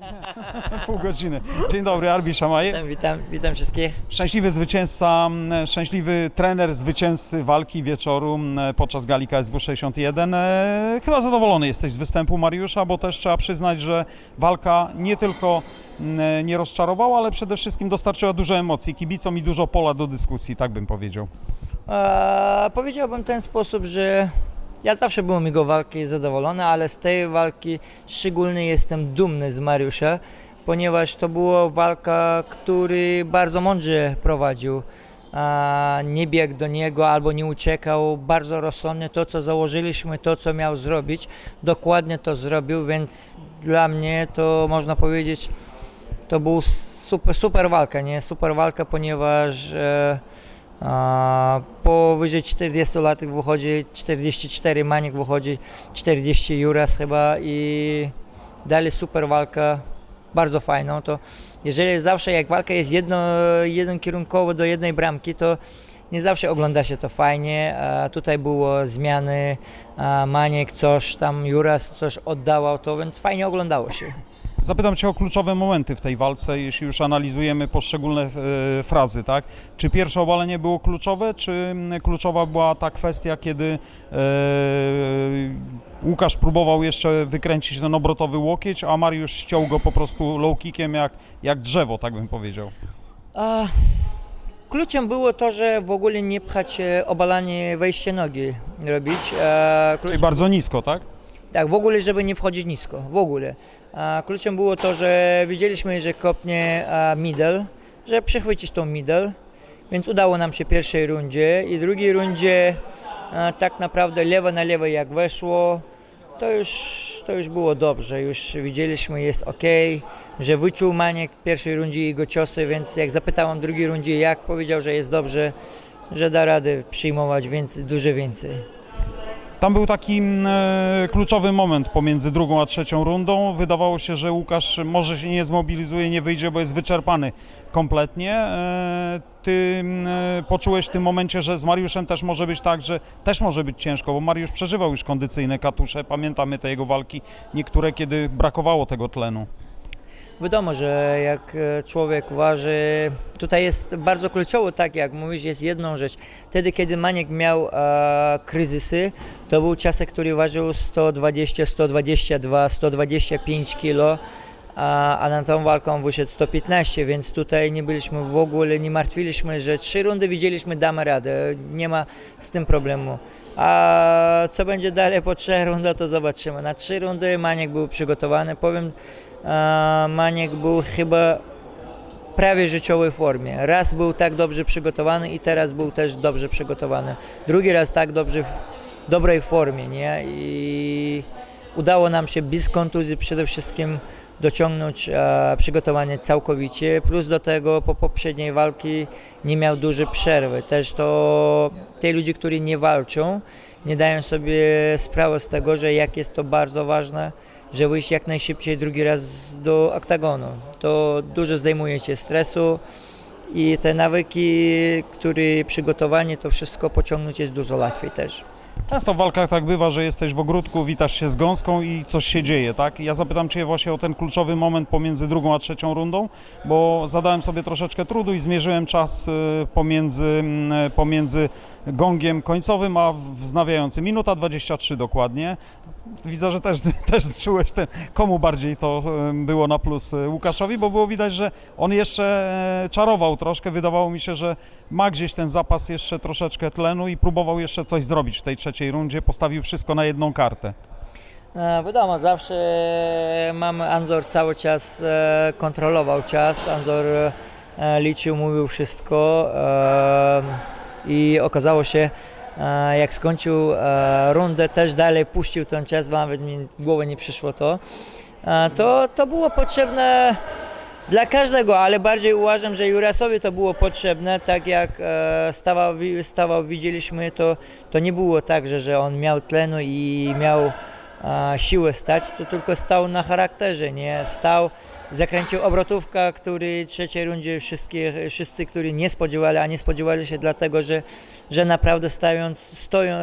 Pół godziny. Dzień dobry, Arbi Szamaj. Witam, witam, witam wszystkich. Szczęśliwy zwycięzca, szczęśliwy trener zwycięzcy walki wieczoru m, podczas gali KSW 61. E, Chyba zadowolony jesteś z występu Mariusza, bo też trzeba przyznać, że walka nie tylko m, nie rozczarowała, ale przede wszystkim dostarczyła dużo emocji kibicom i dużo pola do dyskusji, tak bym powiedział. E, powiedziałbym w ten sposób, że ja zawsze byłem jego walki zadowolony, ale z tej walki szczególnie jestem dumny z Mariusza, ponieważ to była walka, który bardzo mądrze prowadził. Nie biegł do niego albo nie uciekał, bardzo rozsądnie to co założyliśmy, to co miał zrobić, dokładnie to zrobił, więc dla mnie to można powiedzieć, to był super, super walka, nie? Super walka, ponieważ e, powyżej 40 lat wychodzi 44, Maniek wychodzi 40, Juras chyba i dali super walkę, bardzo fajną, to jeżeli zawsze jak walka jest jedno, jedynkierunkowo do jednej bramki, to nie zawsze ogląda się to fajnie. A tutaj było zmiany, Maniek coś tam, Juras coś oddawał, to więc fajnie oglądało się. Zapytam Cię o kluczowe momenty w tej walce, jeśli już analizujemy poszczególne e, frazy, tak? Czy pierwsze obalenie było kluczowe, czy kluczowa była ta kwestia, kiedy e, Łukasz próbował jeszcze wykręcić ten obrotowy łokieć, a Mariusz ściął go po prostu low kickiem jak, jak drzewo, tak bym powiedział. A, kluczem było to, że w ogóle nie pchać e, obalanie wejście nogi robić. Klucz, Czyli bardzo nisko, tak? tak, w ogóle, żeby nie wchodzić nisko, w ogóle. Kluczem było to, że widzieliśmy, że kopnie middle, że przechwycić tą middle, więc udało nam się pierwszej rundzie i drugiej rundzie tak naprawdę lewo na lewo jak weszło, to już, to już było dobrze, już widzieliśmy, jest ok, że wyczuł Maniek w pierwszej rundzie jego ciosy, więc jak zapytałem w drugiej rundzie jak, powiedział, że jest dobrze, że da radę przyjmować więcej, dużo więcej. Tam był taki mm, e, kluczowy moment pomiędzy drugą a trzecią rundą. Wydawało się, że Łukasz może się nie zmobilizuje, nie wyjdzie, bo jest wyczerpany kompletnie. E, Ty mm, e, poczułeś w tym momencie, że z Mariuszem też może być tak, że też może być ciężko, bo Mariusz przeżywał już kondycyjne katusze. Pamiętamy te jego walki, niektóre, kiedy brakowało tego tlenu. Wiadomo, że jak e, człowiek waży, tutaj jest bardzo kluczowo, tak jak mówisz, jest jedną rzecz. Wtedy, kiedy Maniek miał e, kryzysy, to był czas, który ważył 120, 122, 125 kg, a, a na tą walką wyszedł 115, więc tutaj nie byliśmy w ogóle, nie martwiliśmy, że trzy rundy widzieliśmy, damy radę, nie ma z tym problemu. A co będzie dalej po trzech rundach, to zobaczymy. Na trzy rundy Maniek był przygotowany, powiem, Maniek był chyba prawie życiowej formie. Raz był tak dobrze przygotowany i teraz był też dobrze przygotowany. Drugi raz tak dobrze w dobrej formie, nie? I udało nam się bez kontuzji przede wszystkim dociągnąć e, przygotowanie całkowicie, plus do tego po poprzedniej walki nie miał dużej przerwy. Też to te ludzie, którzy nie walczą, nie dają sobie sprawy z tego, że jak jest to bardzo ważne, że wyjść jak najszybciej drugi raz do oktagonu. To dużo zdejmuje się stresu i te nawyki, które przygotowanie, to wszystko pociągnąć jest dużo łatwiej też. Często w walkach tak bywa, że jesteś w ogródku, witasz się z gąską i coś się dzieje, tak? Ja zapytam Cię właśnie o ten kluczowy moment pomiędzy drugą a trzecią rundą, bo zadałem sobie troszeczkę trudu i zmierzyłem czas y, pomiędzy, mm, pomiędzy gongiem końcowym a wznawiającym. Minuta 23 dokładnie. Widzę, że też, też czułeś ten, komu bardziej to było na plus y, Łukaszowi, bo było widać, że on jeszcze e, czarował troszkę. Wydawało mi się, że ma gdzieś ten zapas jeszcze troszeczkę tlenu i próbował jeszcze coś zrobić w tej trzeciej rundzie. Postawił wszystko na jedną kartę. E, Wiadomo, zawsze mamy Anzor cały czas e, kontrolował czas, Anzor e, liczył, mówił wszystko e, i okazało się, e, jak skończył e, rundę, też dalej puścił ten czas, bo nawet mi w głowę nie przyszło to. E, To, to było potrzebne dla każdego, ale bardziej uważam, że Jurasowi to było potrzebne, tak jak stawał, stawał widzieliśmy, to, to nie było tak, że, że on miał tlenu i miał siłę stać, to tylko stał na charakterze, nie? Stał, zakręcił obrotówka, który w trzeciej rundzie wszystkie, wszyscy, którzy nie spodziewali, a nie spodziewali się dlatego, że, że naprawdę stając, stoją,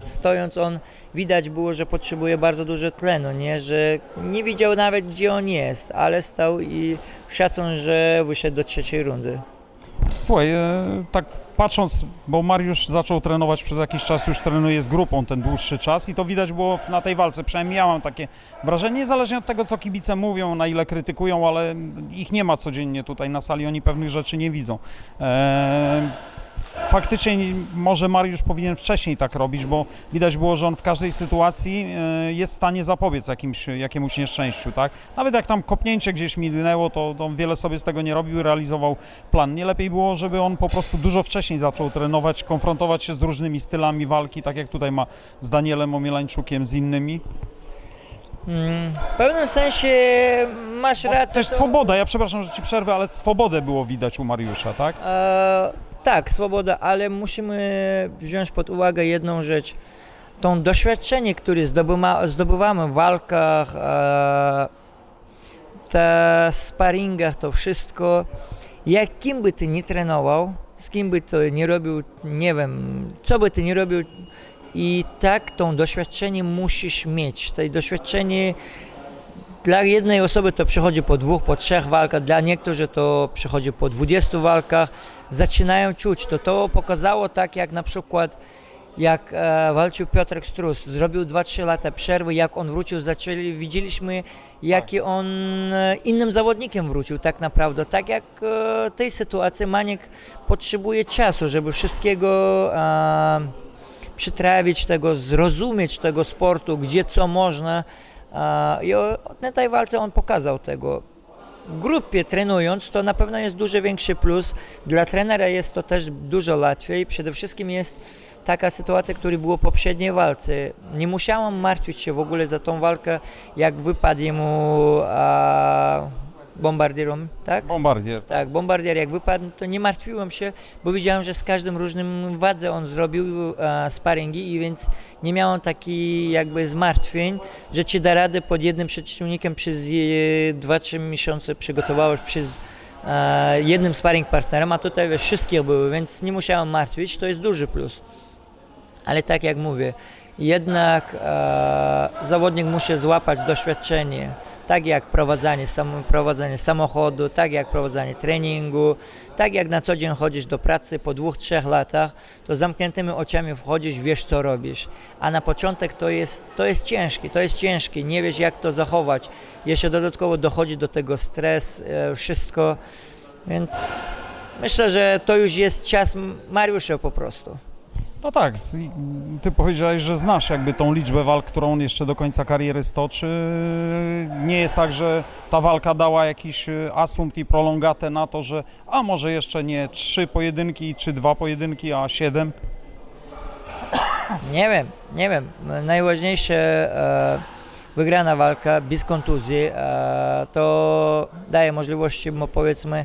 stojąc on widać było, że potrzebuje bardzo dużo tlenu, nie? że nie widział nawet gdzie on jest, ale stał i szacun, że wyszedł do trzeciej rundy. Słuchaj, e, tak patrząc, bo Mariusz zaczął trenować przez jakiś czas, już trenuje z grupą ten dłuższy czas i to widać było na tej walce, przynajmniej ja mam takie wrażenie, niezależnie od tego, co kibice mówią, na ile krytykują, ale ich nie ma codziennie tutaj na sali, oni pewnych rzeczy nie widzą. E, Faktycznie może Mariusz powinien wcześniej tak robić, bo widać było, że on w każdej sytuacji e, jest w stanie zapobiec jakimś, jakiemuś nieszczęściu, tak? Nawet jak tam kopnięcie gdzieś minęło, to, to wiele sobie z tego nie robił, realizował plan. Nie lepiej było, żeby on po prostu dużo wcześniej zaczął trenować, konfrontować się z różnymi stylami walki, tak jak tutaj ma z Danielem Omielańczukiem, z innymi. Mm, W pewnym sensie masz rację. Też swoboda, ja przepraszam, że ci przerwę, ale swobodę było widać u Mariusza, tak? E, tak, swoboda, ale musimy wziąć pod uwagę jedną rzecz. To doświadczenie, które zdobywa, zdobywamy w walkach, e, te sparingach, to wszystko, jakim by ty nie trenował, z kim by to nie robił, nie wiem, co by ty nie robił, i tak to doświadczenie musisz mieć. To doświadczenie dla jednej osoby to przychodzi po dwóch, po trzech walkach, dla niektórych to przychodzi po 20 walkach. Zaczynają czuć to. To pokazało tak, jak na przykład jak e, walczył Piotrek Strus, zrobił 2-3 lata przerwy, jak on wrócił, zaczęli, widzieliśmy jaki on e, innym zawodnikiem wrócił tak naprawdę. Tak jak e, tej sytuacji Maniek potrzebuje czasu, żeby wszystkiego e, przytrawić tego, zrozumieć tego sportu, gdzie co można. I na tej walce on pokazał tego. W grupie trenując to na pewno jest dużo większy plus. Dla trenera jest to też dużo łatwiej. Przede wszystkim jest taka sytuacja, która była w poprzedniej walce. Nie musiałam martwić się w ogóle za tą walkę, jak wypadł a, bombardierom, tak? Bombardier. Tak, bombardier jak wypadł, to nie martwiłem się, bo widziałem, że z każdym różnym wadze on zrobił e, sparingi i więc nie miałem takich jakby zmartwień, że ci da radę pod jednym przeciwnikiem przez 2-3 miesiące przygotowałeś przez e, jednym sparring partnerem, a tutaj wiesz, wszystkie były, więc nie musiałem martwić, to jest duży plus. Ale tak jak mówię, jednak e, zawodnik musi złapać doświadczenie, tak jak prowadzenie, sam, prowadzenie samochodu, tak jak prowadzenie treningu, tak jak na co dzień chodzisz do pracy po dwóch, trzech latach, to zamkniętymi oczami wchodzisz, wiesz co robisz. A na początek to jest, to jest ciężkie, to jest ciężkie, nie wiesz jak to zachować. Jeszcze dodatkowo dochodzi do tego stres, e, wszystko, więc myślę, że to już jest czas Mariusza po prostu. No tak, ty powiedziałeś, że znasz jakby tą liczbę walk, którą on jeszcze do końca kariery stoczy. Nie jest tak, że ta walka dała jakiś y, asumpt i prolongatę na to, że a może jeszcze nie trzy pojedynki czy dwa pojedynki, a siedem? Nie wiem, nie wiem. Najważniejsze e, wygrana walka bez kontuzji e, to daje możliwości mu powiedzmy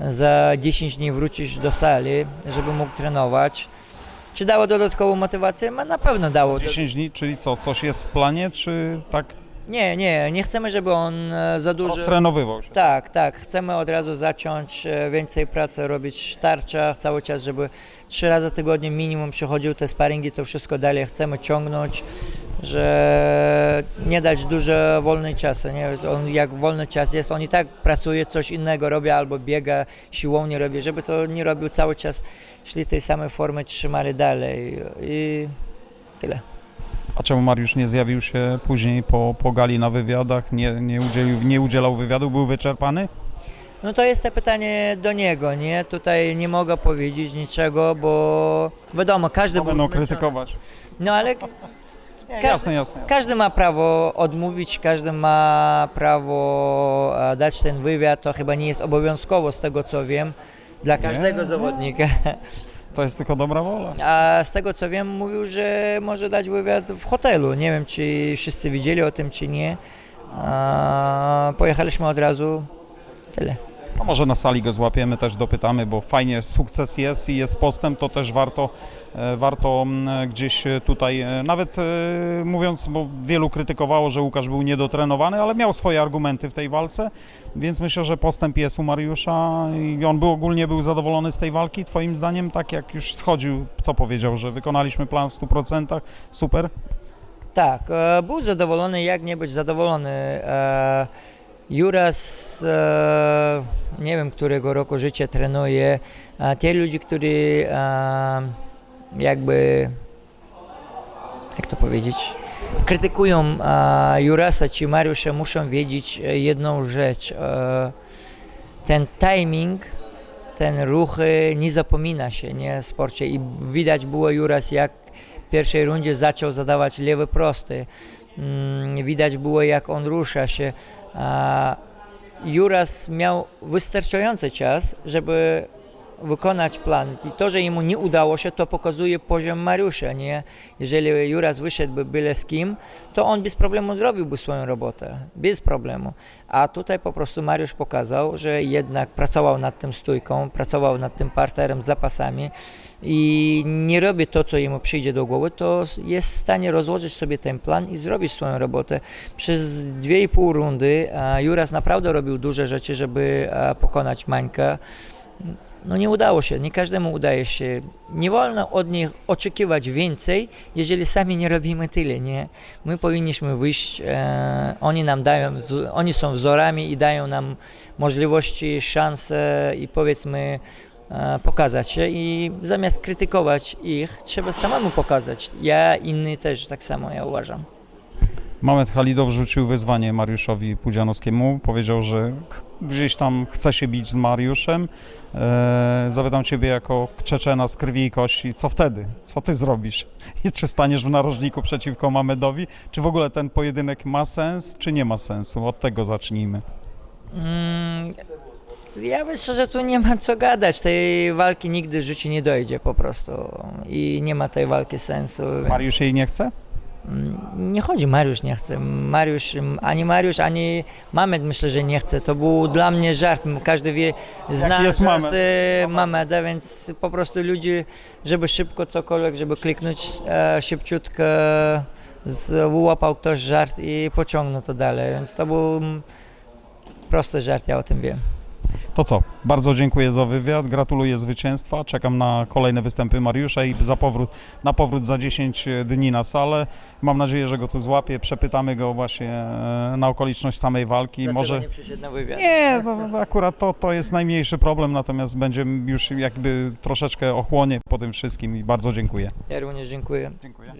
za 10 dni wrócić do sali, żeby mógł trenować. Czy dało dodatkową motywację? Ma na pewno dało. Do... 10 dni, czyli co, coś jest w planie, czy tak Nie, nie, nie chcemy, żeby on e, za dużo... roztrenowywał się? Tak, tak. Chcemy od razu zacząć e, więcej pracy robić w tarczach cały czas, żeby trzy razy w tygodniu minimum przychodził te sparingi, to wszystko dalej chcemy ciągnąć, że nie dać dużo wolnej czasu. Nie? On, jak wolny czas jest, on i tak pracuje, coś innego robi albo biega, siłownie robi, żeby to nie robił cały czas, szli tej samej formy, trzymali dalej i tyle. A czemu Mariusz nie zjawił się później po, po gali na wywiadach, nie, nie, udzielił, nie udzielał wywiadu, był wyczerpany? No to jest to pytanie do niego, nie? Tutaj nie mogę powiedzieć niczego, bo wiadomo, każdy był będą krytykować. No ale Jasne, jasne. jasne. każdy ma prawo odmówić, każdy ma prawo e, dać ten wywiad, to chyba nie jest obowiązkowo z tego co wiem, dla każdego Nie. zawodnika. To jest tylko dobra wola. A z tego co wiem, mówił, że może dać wywiad w hotelu. Nie wiem, czy wszyscy widzieli o tym, czy nie. A, pojechaliśmy od razu. Tyle. Może na sali go złapiemy, też dopytamy, bo fajnie, sukces jest i jest postęp, to też warto, e, warto mm, gdzieś tutaj, e, nawet e, mówiąc, bo wielu krytykowało, że Łukasz był niedotrenowany, ale miał swoje argumenty w tej walce, więc myślę, że postęp jest u Mariusza i on był ogólnie był zadowolony z tej walki. Twoim zdaniem, tak jak już schodził, co powiedział, że wykonaliśmy plan w 100%, super? Tak, był zadowolony, jak nie być zadowolony. Juras, wiem, którego roku życia trenuje. A te ludzie, którzy e, jakby, jak to powiedzieć, krytykują e, Jurasa czy Mariusza, muszą wiedzieć e, jedną rzecz. E, ten timing, ten ruchy nie zapomina się nie, w sporcie i widać było Juras jak w pierwszej rundzie zaczął zadawać lewe prosty. Mm, widać było jak on rusza się. Juras miał wystarczający czas, żeby wykonać plan. I to, że jemu nie udało się, to pokazuje poziom Mariusza, nie? Jeżeli Juras wyszedłby byle z kim, to on bez problemu zrobiłby swoją robotę. Bez problemu. A tutaj po prostu Mariusz pokazał, że jednak pracował nad tym stójką, pracował nad tym parterem zapasami i nie robi to, co jemu przyjdzie do głowy, to jest w stanie rozłożyć sobie ten plan i zrobić swoją robotę. Przez dwie i pół rundy Juras naprawdę robił duże rzeczy, żeby pokonać Mańka. No nie udało się, nie każdemu udaje się. Nie wolno od nich oczekiwać więcej, jeżeli sami nie robimy tyle, nie? My powinniśmy wyjść, e, oni nam dają, oni są wzorami i dają nam możliwości, szanse i powiedzmy e, pokazać się i zamiast krytykować ich, trzeba samemu pokazać. Ja, inni też tak samo, ja uważam. Mamet Halidow rzucił wyzwanie Mariuszowi Pudzianowskiemu. Powiedział, że gdzieś tam chce się bić z Mariuszem. E, zapytam Ciebie jako Czeczena z krwi i kości, co wtedy? Co Ty zrobisz? I czy staniesz w narożniku przeciwko Mamedowi? Czy w ogóle ten pojedynek ma sens, czy nie ma sensu? Od tego zacznijmy. Mm, ja myślę, że tu nie ma co gadać. Tej walki nigdy w życiu nie dojdzie po prostu i nie ma tej walki sensu. Mariusz jej nie chce? Mm, Nie chodzi, Mariusz nie chce. Mariusz, ani Mariusz, ani Mamed myślę, że nie chce. To był dla mnie żart. Każdy wie, zna jest żart Mamed? e, Mameda, więc po prostu ludzie, żeby szybko cokolwiek, żeby kliknąć e, szybciutko, z, wyłapał ktoś żart i pociągnął to dalej. Więc to był mm, prosty żart, ja o tym wiem. To co? Bardzo dziękuję za wywiad, gratuluję zwycięstwa, czekam na kolejne występy Mariusza i za powrót, na powrót za 10 dni na salę. Mam nadzieję, że go tu złapię, przepytamy go właśnie e, na okoliczność samej walki. Dlaczego Może... nie przyszedł na wywiad? Nie, to, to akurat to, to jest najmniejszy problem, natomiast będzie już jakby troszeczkę ochłonie po tym wszystkim i bardzo dziękuję. Ja również dziękuję. Dziękuję.